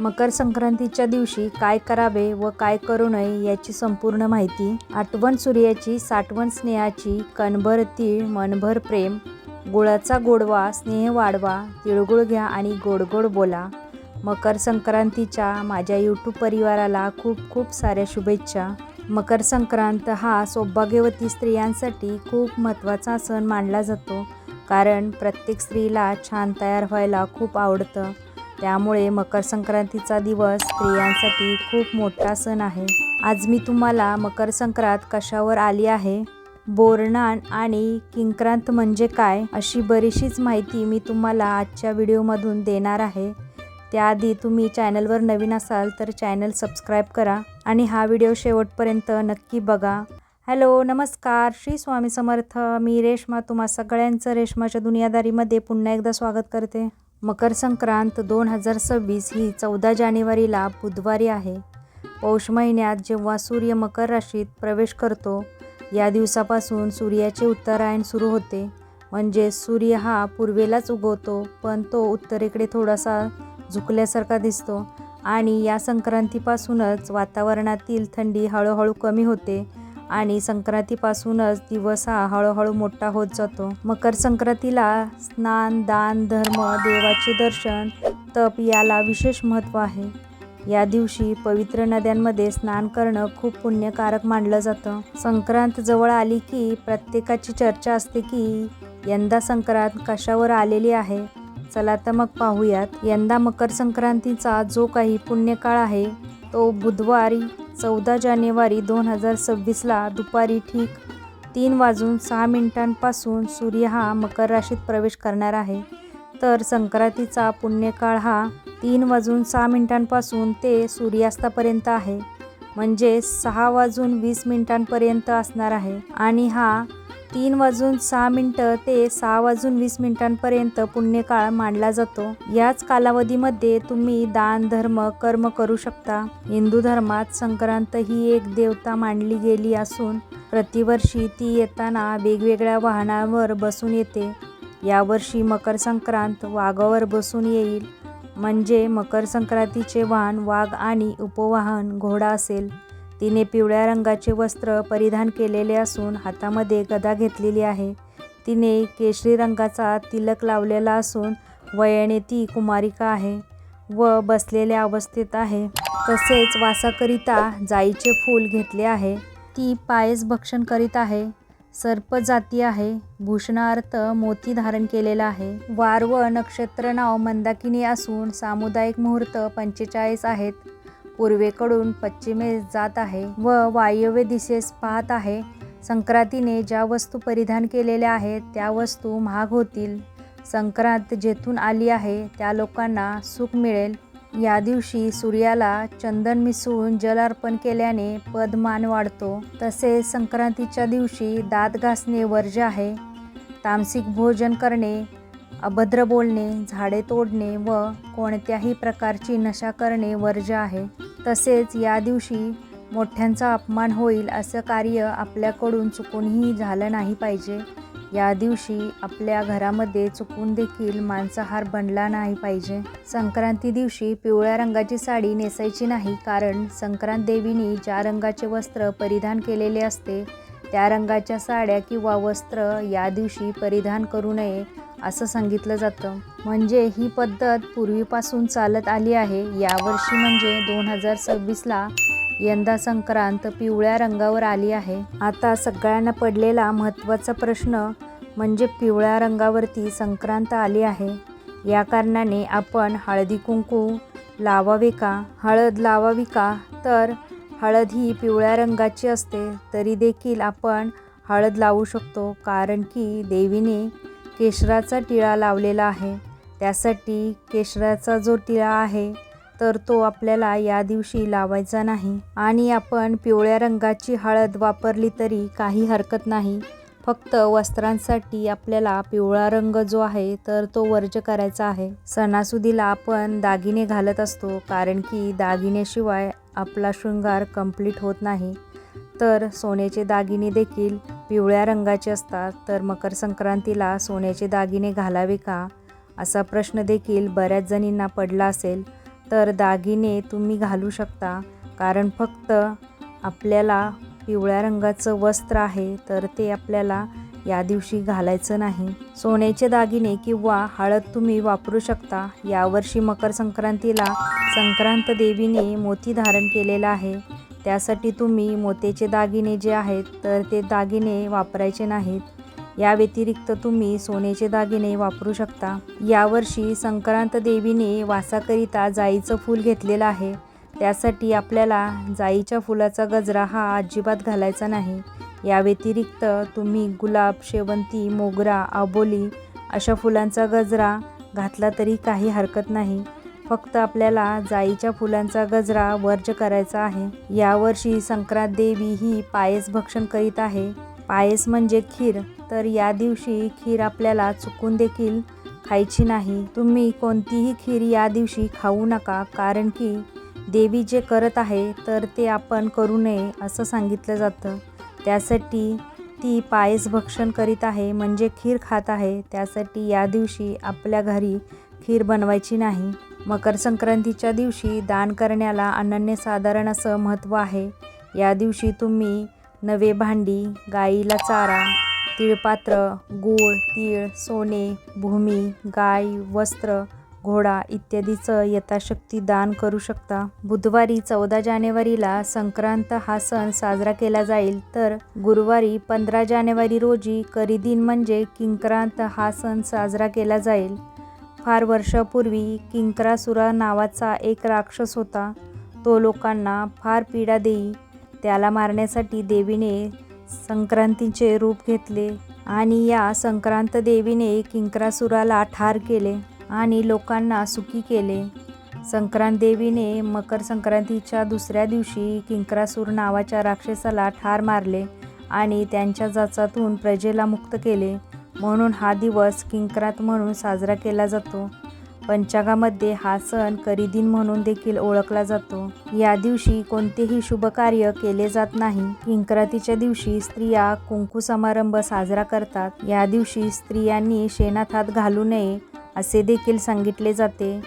मकर संक्रांतीच्या दिवशी काय करावे व काय करू नये याची संपूर्ण माहिती आठवण सूर्याची साठवण स्नेहाची कणभर तीळ मनभर प्रेम गुळाचा गोडवा स्नेह वाढवा तिळगुळ घ्या आणि गोड गोड बोला. मकर संक्रांतीच्या माझ्या यूट्यूब परिवाराला खूप खूप साऱ्या शुभेच्छा. मकर संक्रांत हा सौभाग्यवती स्त्रियांसाठी खूप महत्त्वाचा सण मानला जातो कारण प्रत्येक स्त्रीला छान तयार व्हायला खूप आवडतं. त्यामुळे मकर संक्रांतीचा दिवस स्त्रियांसाठी खूप मोठा सण आहे. आज मी तुम्हाला मकर संक्रांत कशावर आली आहे? बोरणान आणि किंक्रांत म्हणजे काय? अशी बरीचशीच माहिती मी तुम्हाला आजच्या व्हिडिओमधून देणार आहे. त्याआधी तुम्ही चॅनलवर नवीन असाल तर चॅनल सबस्क्राईब करा आणि हा व्हिडिओ शेवटपर्यंत नक्की बघा. हॅलो नमस्कार. श्री स्वामी समर्थ. मी रेश्मा. तुम्हा सगळ्यांचं रेश्माच्या दुनियादारीमध्ये पुन्हा एकदा स्वागत करते. मकर संक्रांत दोन हजार सव्वीस ही चौदा जानेवारीला बुधवारी आहे. पौष महिन्यात जेव्हा सूर्य मकर राशीत प्रवेश करतो या दिवसापासून सूर्याचे उत्तरायण सुरू होते. म्हणजे सूर्य हा पूर्वेलाच उगवतो पण तो उत्तरेकडे थोडासा झुकल्यासारखा दिसतो. आणि या संक्रांतीपासूनच वातावरणातील थंडी हळूहळू कमी होते. आणि संक्रांतीपासूनच दिवस हा हळूहळू मोठा होत जातो. मकर संक्रांतीला स्नान दान धर्म देवाचे दर्शन तप याला विशेष महत्त्व आहे. या दिवशी पवित्र नद्यांमध्ये स्नान करणं खूप पुण्यकारक मानलं जातं. संक्रांत जवळ आली की प्रत्येकाची चर्चा असते की यंदा संक्रांत कशावर आलेली आहे? चला तर मग पाहूयात. यंदा मकर संक्रांतीचा जो काही पुण्यकाळ आहे तो बुधवारी चौदा जानेवारी दोन हजार सव्वीसला दुपारी ठीक तीन वाजून सहा मिनिटांपासून सूर्य हा मकर राशीत प्रवेश करणार आहे. तर संक्रांतीचा पुण्यकाळ हा तीन वाजून सहा मिनिटांपासून ते सूर्यास्तापर्यंत आहे. म्हणजे सहा वाजून वीस मिनिटांपर्यंत असणार आहे. आणि हा तीन वाजून सहा मिनटं ते सहा वाजून वीस मिनिटांपर्यंत पुण्यकाळ मानला जातो. याच कालावधीमध्ये तुम्ही दान धर्म कर्म करू शकता. हिंदू धर्मात संक्रांत ही एक देवता मानली गेली असून प्रतिवर्षी ती येताना वेगवेगळ्या वाहनांवर बसून येते. यावर्षी मकर संक्रांत वाघावर बसून येईल. म्हणजे मकर संक्रांतीचे वाहन वाघ आणि उपवाहन घोडा असेल. तिने पिवळ्या रंगाचे वस्त्र परिधान केलेले असून हातामध्ये गदा घेतलेली आहे. तिने केशरी रंगाचा तिलक लावलेला असून वयाने ती कुमारिका आहे व बसलेल्या अवस्थेत आहे. तसेच वासाकरिता जाईचे फूल घेतले आहे. ती पायस भक्षण करीत आहे. सर्प जाती आहे. भूषणार्थ मोती धारण केलेला आहे. वार व नक्षत्र नाव मंदाकिनी असून सामुदायिक मुहूर्त पंचेचाळीस आहेत. पूर्वेकडून पश्चिमेस जात आहे व वायव्य दिशेस पाहत आहे. संक्रांतीने ज्या वस्तू परिधान केलेल्या आहेत त्या वस्तू महाग होतील. संक्रांत जेथून आली आहे त्या लोकांना सुख मिळेल. या दिवशी सूर्याला चंदन मिसळून जल अर्पण केल्याने पदमान वाढतो. तसेच संक्रांतीच्या दिवशी दात घासणे वर्ज्य आहे. तामसिक भोजन करणे अभद्र बोलणे झाडे तोडणे व कोणत्याही प्रकारची नशा करणे वर्ज्य आहे. तसेच या दिवशी मोठ्यांचा अपमान होईल असं कार्य आपल्याकडून चुकूनही झालं नाही पाहिजे. या दिवशी आपल्या घरामध्ये चुकून देखील मांसाहार बनला नाही पाहिजे. संक्रांती दिवशी पिवळ्या रंगाची साडी नेसायची नाही कारण संक्रांत देवीने ज्या रंगाचे वस्त्र परिधान केलेले असते त्या रंगाच्या साड्या किंवा वस्त्र या दिवशी परिधान करू नये असं सांगितलं जातं. म्हणजे ही पद्धत पूर्वीपासून चालत आली आहे. यावर्षी म्हणजे दोन हजार सव्वीसला यंदा संक्रांत पिवळ्या रंगावर आली आहे. आता सगळ्यांना पडलेला महत्त्वाचा प्रश्न म्हणजे पिवळ्या रंगावरती संक्रांत आली आहे. या कारणाने आपण हळदी कुंकू लावावे का? हळद लावावी का? तर हळद ही पिवळ्या रंगाची असते तरी देखील आपण हळद लावू शकतो. कारण की देवीने केशराचा टिळा लावलेला आहे. त्यासाठी केशराचा जो टिळा आहे तर तो आपल्याला या दिवशी लावायचा नाही. आणि आपण पिवळ्या रंगाची हळद वापरली तरी काही हरकत नाही. फक्त वस्त्रांसाठी आपल्याला पिवळा रंग जो आहे तर तो वर्ज करायचा आहे. सणासुदीला आपण दागिने घालत असतो कारण की दागिन्याशिवाय आपला शृंगार कंप्लीट होत नाही. तर सोन्याचे दागिने देखील पिवळ्या रंगाचे असतात. तर मकर संक्रांतीला सोन्याचे दागिने घालावे का? असा प्रश्न देखील बऱ्याच जणींना पडला असेल. तर दागिने तुम्ही घालू शकता. कारण फक्त आपल्याला पिवळ्या रंगाचं वस्त्र आहे तर ते आपल्याला या दिवशी घालायचं नाही. सोन्याचे दागिने किंवा हळद तुम्ही वापरू शकता. यावर्षी मकर संक्रांतीला संक्रांत देवीने मोती धारण केलेलं आहे. त्यासाठी तुम्ही मोत्याचे दागिने जे आहेत तर ते दागिने वापरायचे नाहीत. या व्यतिरिक्त तुम्ही सोन्याचे दागिने वापरू शकता. यावर्षी संक्रांत देवीने वासाकरिता जाईचं फूल घेतलेलं आहे. त्यासाठी आपल्याला जाईच्या फुलाचा गजरा हा अजिबात घालायचा नाही. या व्यतिरिक्त तुम्ही गुलाब शेवंती मोगरा आबोली अशा फुलांचा गजरा घातला तरी काही हरकत नाही. फक्त आपल्याला जाईच्या फुलांचा गजरा वर्ज करायचा आहे. यावर्षी संक्रांत देवी ही पायस भक्षण करीत आहे. पायस म्हणजे खीर. तर या दिवशी खीर आपल्याला चुकून देखील खायची नाही. तुम्ही कोणतीही खीर या दिवशी खाऊ नका कारण की देवी जे करत आहे तर ते आपण करू नये असं सांगितलं जातं. त्यासाठी ती पायस भक्षण करीत आहे म्हणजे खीर खात आहे. त्यासाठी या दिवशी आपल्या घरी खीर बनवायची नाही. मकर संक्रांतीच्या दिवशी दान करण्याला अनन्यसाधारण असं महत्त्व आहे. या दिवशी तुम्ही नवे भांडी गाईला चारा तिळपात्र गूळ तीळ सोने भूमी गाय वस्त्र घोडा इत्यादीचं यथाशक्ती दान करू शकता. बुधवारी चौदा जानेवारीला संक्रांत हा सण साजरा केला जाईल. तर गुरुवारी पंधरा जानेवारी रोजी करिदिन म्हणजे किंक्रांत हा सण साजरा केला जाईल. फार वर्षापूर्वी किंक्रासुरा नावाचा एक राक्षस होता. तो लोकांना फार पीडा देई त्याला मारण्यासाठी देवीने संक्रांतीचे रूप घेतले आणि या संक्रांत देवीने किंक्रासुराला ठार केले आणि लोकांना सुखी केले. संक्रांत देवीने मकर संक्रांतीच्या दुसऱ्या दिवशी किंक्रासूर नावाच्या राक्षसाला ठार मारले आणि त्यांच्या जाचातून प्रजेला मुक्त केले. म्हणून हा दिवस किंक्रात म्हणून साजरा केला जातो. पंचांगामध्ये हा सण करिदिन म्हणून देखील ओळखला जातो. या दिवशी कोणतेही शुभ कार्य केले जात नाही. किंक्रातीच्या दिवशी स्त्रिया कुंकू समारंभ साजरा करतात. या दिवशी स्त्रियांनी शेणात हात घालू नये असे देखील सांगितले जाते.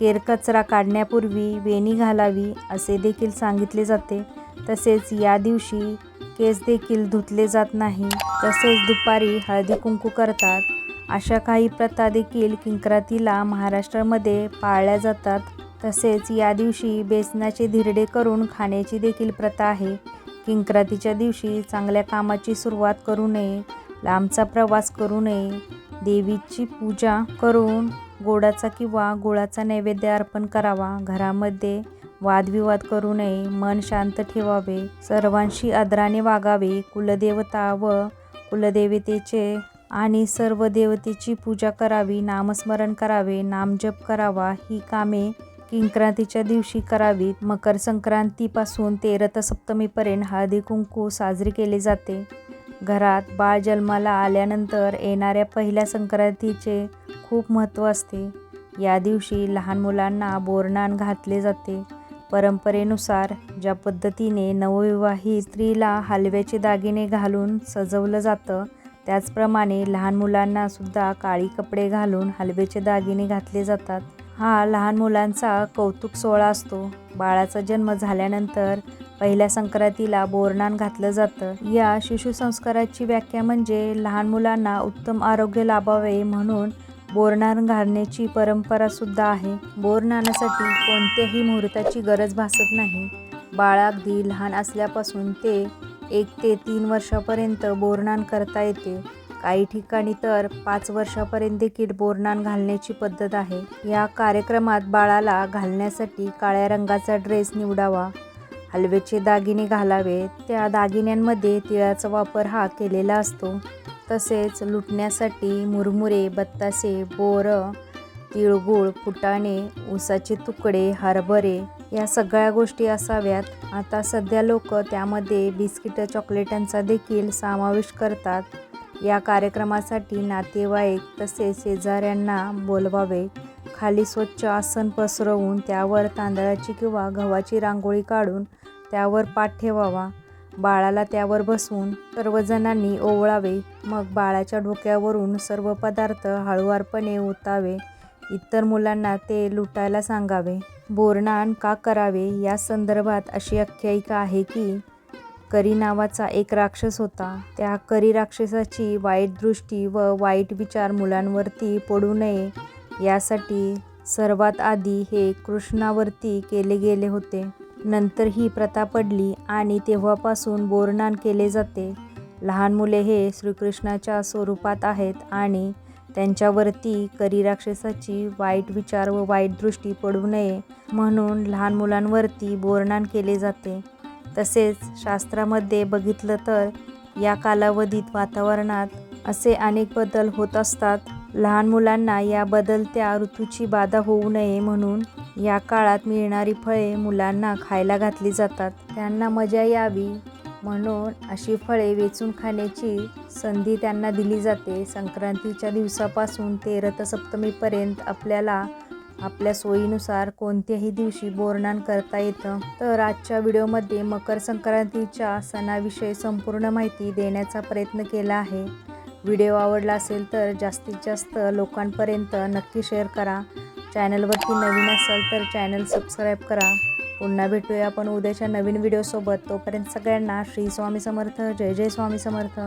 केरकचरा काढण्यापूर्वी वेणी घालावी असे देखील सांगितले जाते. तसेच या दिवशी केस देखील धुतले जात नाही. तसेच दुपारी हळदी कुंकू करतात. अशा काही प्रथा देखील किंक्रातीला महाराष्ट्रामध्ये पाळल्या जातात. तसेच या दिवशी बेसनाचे धिरडे करून खाण्याची देखील प्रथा आहे. किंक्रातीच्या दिवशी चांगल्या कामाची सुरुवात करू नये लांबचा प्रवास करू नये देवीची पूजा करून गोडाचा किंवा गुळाचा नैवेद्य अर्पण करावा. घरामध्ये वादविवाद करू नये मन शांत ठेवावे सर्वांशी आदराने वागावे कुलदेवता व कुलदेवतेचे आणि सर्व देवतेची पूजा करावी नामस्मरण करावे नामजप करावा ही कामे किंक्रांतीच्या दिवशी करावीत. मकर संक्रांतीपासून ते रथसप्तमीपर्यंत हळदी कुंकू साजरी केले जाते. घरात बाळ जन्माला आल्यानंतर येणाऱ्या पहिल्या संक्रांतीचे खूप महत्त्व असते. या दिवशी लहान मुलांना बोरनान घातले जाते. परंपरेनुसार ज्या पद्धतीने नवविवाहित स्त्रीला हलव्याचे दागिने घालून सजवलं जातं त्याचप्रमाणे लहान मुलांना सुद्धा काळी कपडे घालून हलव्याचे दागिने घातले जातात. हा लहान मुलांचा कौतुक सोहळा असतो. बाळाचा जन्म झाल्यानंतर पहिल्या संक्रांतीला बोरनान घातलं जातं. या शिशुसंस्काराची व्याख्या म्हणजे लहान मुलांना उत्तम आरोग्य लाभावे म्हणून बोरनान घालण्याची परंपरासुद्धा आहे. बोरनानासाठी कोणत्याही मुहूर्ताची गरज भासत नाही. बाळ अगदी लहान असल्यापासून ते एक ते तीन वर्षापर्यंत बोरनान करता येते. काही ठिकाणी तर पाच वर्षापर्यंत देखील बोरनान घालण्याची पद्धत आहे. या कार्यक्रमात बाळाला घालण्यासाठी काळ्या रंगाचा ड्रेस निवडावा हलवेचे दागिने घालावे त्या दागिन्यांमध्ये तिळाचा वापर हा केलेला असतो. तसेच लुटण्यासाठी मुरमुरे बत्तासे बोरं तिळगुळ फुटाणे ऊसाचे तुकडे हरभरे या सगळ्या गोष्टी असाव्यात. आता सध्या लोक त्यामध्ये बिस्किटं चॉकलेटांचा देखील समावेश करतात. या कार्यक्रमासाठी नातेवाईक तसेच शेजाऱ्यांना बोलवावे. खाली स्वच्छ आसन पसरवून त्यावर तांदळाची किंवा गव्हाची रांगोळी काढून त्यावर पाठ ठेवावा. बाळाला त्यावर बसवून सर्वजणांनी ओवळावे. मग बाळाच्या डोक्यावरून सर्व पदार्थ हळुवारपणे ओतावे. इतर मुलांना ते लुटायला सांगावे. बोरणान का करावे या संदर्भात अशी आख्यायिका आहे की करी नावाचा एक राक्षस होता. त्या करी राक्षसाची वाईट दृष्टी व वाईट विचार मुलांवरती पडू नये यासाठी सर्वात आधी हे कृष्णावरती केले गेले होते. नंतर ही प्रथा पडली आणि तेव्हापासून बोरनान केले जाते. लहान मुले हे श्रीकृष्णाच्या स्वरूपात आहेत आणि त्यांच्यावरती करी राक्षसाची वाईट विचार व वाईट दृष्टी पडू नये म्हणून लहान मुलांवरती बोरनान केले जाते. तसेच शास्त्रामध्ये बघितलं तर या कालावधीत वातावरणात असे अनेक बदल होत असतात. लहान मुलांना या बदलत्या ऋतूची बाधा होऊ नये म्हणून या काळात मिळणारी फळे मुलांना खायला घातली जातात. त्यांना मजा यावी म्हणून अशी फळे वेचून खाण्याची संधी त्यांना दिली जाते. संक्रांतीच्या दिवसापासून ते रथसप्तमीपर्यंत आपल्याला आपल्या सोयीनुसार कोणत्याही दिवशी बोरणान करता येतं. तर आजच्या व्हिडिओमध्ये मकर संक्रांतीच्या सणाविषयी संपूर्ण माहिती देण्याचा प्रयत्न केला आहे. व्हिडिओ आवडला असेल तर जास्तीत जास्त लोकांपर्यंत नक्की शेअर करा. चॅनलवरती नवीन असाल तर चॅनल सबस्क्राईब करा. पुन्हा भेटूया आपण उद्याच्या नवीन व्हिडिओसोबत तोपर्यंत सगळ्यांना श्री स्वामी समर्थ. जय जय स्वामी समर्थ.